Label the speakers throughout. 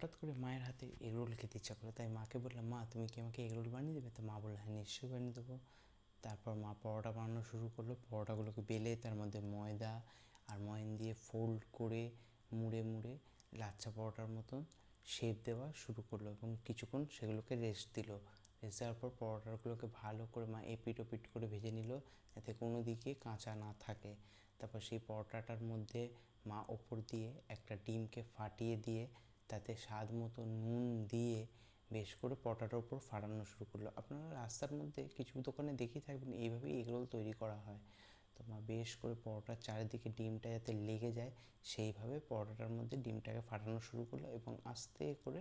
Speaker 1: হঠাৎ করে মায়ের হাতে এগরোল খেতে ইচ্ছা করল তাই মাকে বললাম, মা, তুমি কি আমাকে এগরোল বানিয়ে দেবে? তো মা বলল হ্যাঁ নিশ্চয়ই বানিয়ে দেবো। তারপর মা পরোটা বানানো শুরু করল। পরোটাগুলোকে বেলে তার মধ্যে ময়দা আর ময়ন দিয়ে ফোল্ড করে মুড়ে মুড়ে লাচ্ছা পরোটার মতন শেপ দেওয়া শুরু করল এবং কিছুক্ষণ সেগুলোকে রেস্ট দিল। রেস্ট দেওয়ার পর পরোটাগুলোকে ভালো করে মা এপিট ওপিট করে ভেজে নিল, যাতে কোনো দিকে কাঁচা না থাকে। তারপর সেই পরোটাটার মধ্যে মা ওপর দিয়ে একটা ডিমকে ফাটিয়ে দিয়ে তাতে স্বাদ মতো নুন দিয়ে বেশ করে পরোটাটার উপর ফাটানো শুরু করল। আপনারা রাস্তার মধ্যে কিছু দোকানে দেখেই থাকবেন এইভাবেই এগরোল তৈরি করা হয়। তো মা বেশ করে পরোটার চারিদিকে ডিমটা যাতে লেগে যায়, সেইভাবে পরোটাটার মধ্যে ডিমটাকে ফাটানো শুরু করল এবং আস্তে করে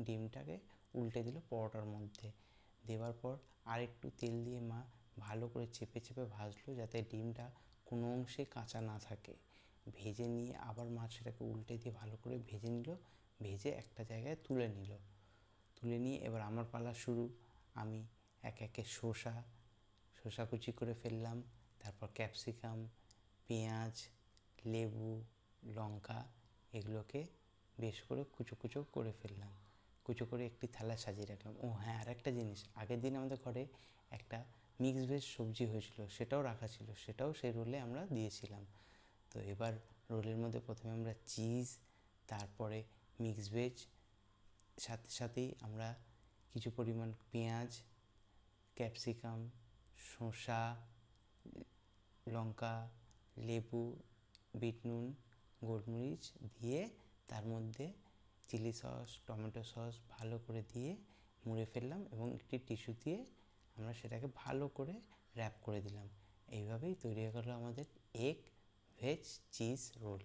Speaker 1: ডিমটাকে উল্টে দিল পরোটার মধ্যে। দেওয়ার পর আরেকটু তেল দিয়ে মা ভালো করে চেপে চেপে ভাজলো যাতে ডিমটা কোনো অংশে কাঁচা না থাকে। ভেজে নিয়ে আবার মা সেটাকে উল্টে দিয়ে ভালো করে ভেজে নিল, ভেজে একটা জায়গায় তুলে নিল। তুলে নিয়ে এবার আমার পালা শুরু। আমি এক একে শসা শসা কুচি করে ফেললাম, তারপর ক্যাপসিকাম, পেঁয়াজ, লেবু, লঙ্কা এগুলোকে বেশ করে কুচো কুচো করে ফেললাম। কুচো করে একটি থালায় সাজিয়ে রাখলাম। ও হ্যাঁ আর একটা জিনিস। আগের দিন আমাদের ঘরে একটা মিক্স ভেজ সবজি হয়েছিল, সেটাও রাখা ছিল, সেটাও সেই রোলে আমরা দিয়েছিলাম। তো এবার রোলের মধ্যে প্রথমে আমরা চিজ তারপরে মিক্স ভেজ সাথে সাথেই আমরা কিছু পরিমাণ পেঁয়াজ ক্যাপসিকাম শসা, লঙ্কা, লেবু, বিট নুন, গোলমরিচ দিয়ে তার মধ্যে চিলি সস টমেটো সস ভালো করে দিয়ে মুড়ে ফেললাম এবং একটি টিস্যু দিয়ে আমরা সেটাকে ভালো করে র্যাপ করে দিলাম। এইভাবেই তৈরি হয়ে গেলো আমাদের এগ ভেজ চিজ রোল